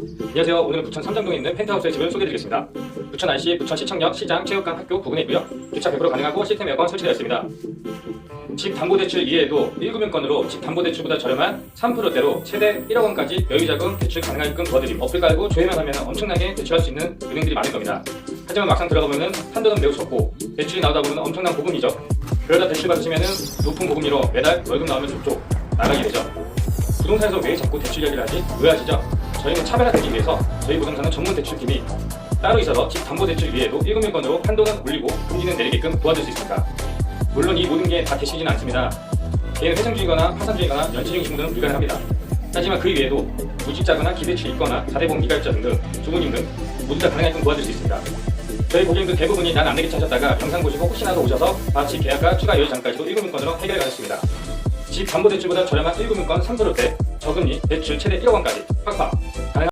안녕하세요. 오늘은 부천 삼정동에 있는 펜트하우스의 집을 소개해드리겠습니다. 부천 IC, 부천 시청역, 시장, 체육관, 학교 부근에 있고요. 주차 100% 가능하고 시스템 에어컨 설치되어 있습니다. 집 담보대출 이외에도 1금융권으로 집 담보대출보다 저렴한 3%대로 최대 1억 원까지 여유자금 대출 가능하게끔 도와드림. 어플 깔고 조회만 하면 엄청나게 대출할 수 있는 은행들이 많을 겁니다. 하지만 막상 들어가보면 한도는 매우 적고 대출이 나오다 보면 엄청난 보금이죠. 그러다 대출 받으시면 높은 보금리로 매달 월급 나오면 족족 나가게 되죠. 부동산에서 왜 자꾸 대출 이야기를 하지? 오해하시죠? 저희는 차별화되기 위해서 저희 부동산은 전문 대출팀이 따로 있어서 집 담보 대출 위에도 1금융권으로 한도는 올리고 금리는 내리게끔 도와줄 수 있습니다. 물론 이 모든 게 다 되시지는 않습니다. 개인 회생 중이거나 파산 중이거나 연체 중인 친구들은 불가능합니다. 하지만 그 이외에도 무직자거나 기대치 있거나 4대보험 미가입자 등등 주부님 등 모두 다 가능하게끔 도와줄 수 있습니다. 저희 고객님들 대부분이 난 안내기 찾았다가 영상 보시고 혹시나도 오셔서 마치 계약과 추가 여유장까지도 1금융권으로 해결해 가셨습니다. 집 담보대출보다 저렴한 1금융권 3%대 저금리 대출 최대 1억 원까지 가능